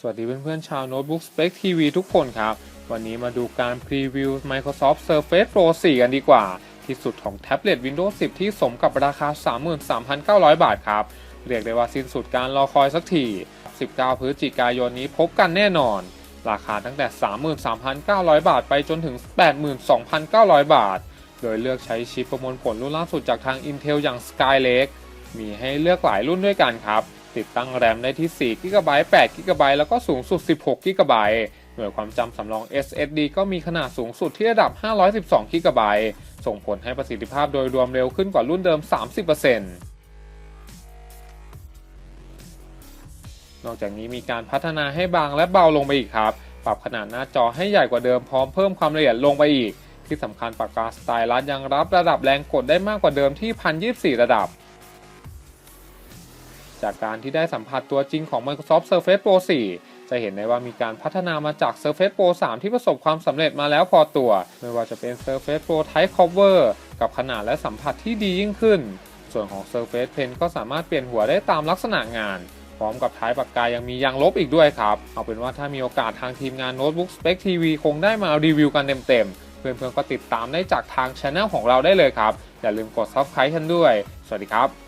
สวัสดีเพื่อนๆชาวโน้ตบุ๊ก Spec TV ทุกคนครับ วันนี้มาดูการพรีวิว Microsoft Surface Pro 4 กันดีกว่า ที่สุดของแท็บเล็ต Windows 10 ที่สมกับราคา 33,900 บาทครับ เรียกได้ว่าสิ้นสุดการรอคอยสักที 19 พฤศจิกายนนี้พบกันแน่นอน ราคาตั้งแต่ 33,900 บาทไปจนถึง 82,900 บาท โดยเลือกใช้ชิปประมวลผลรุ่นล่าสุดจากทาง Intel อย่าง Skylake มีให้เลือกหลายรุ่นด้วยกันครับ ติดตั้งแรมได้ที่4 g b 8 g b แล้วก็สูงสุด 16 g b หน่วยความจำสำรอง SSD ก็มีขนาดสูงสุดที่ระดับ 512 g b ส่งผลให้ประสิทธิภาพโดยรวมเร็วขึ้นกว่ารุ่นเดิม 30%นอกจากนี้มีการพัฒนาให้บางและเบาลงไปอีกครับ ปรับขนาดหน้าจอให้ใหญ่กว่าเดิมพร้อมเพิ่มความละเอียดลงไปอีก ที่สำคัญปากกาสไตลัสยังรับระดับแรงกดได้มากกว่าเดิมที่ 1024 ระดับ จากการที่ได้สัมผัสตัวจริงของ Microsoft Surface Pro 4 จะเห็นได้ว่ามีการพัฒนามาจาก Surface Pro 3 ที่ประสบความสำเร็จมาแล้วพอตัว ไม่ว่าจะเป็น Surface Pro Type Cover กับขนาดและสัมผัสที่ดียิ่งขึ้น ส่วนของ Surface Pen ก็สามารถเปลี่ยนหัวได้ตามลักษณะงานพร้อมกับท้ายปากกายังมียางลบอีกด้วยครับ เอาเป็นว่าถ้ามีโอกาสทางทีมงาน Notebook Spec TV คงได้มารีวิวกันเต็มๆ เพื่อนๆก็ติดตามได้จากทางช anel ของเราได้เลยครับ อย่าลืมกด Subscribe กันด้วย สวัสดีครับ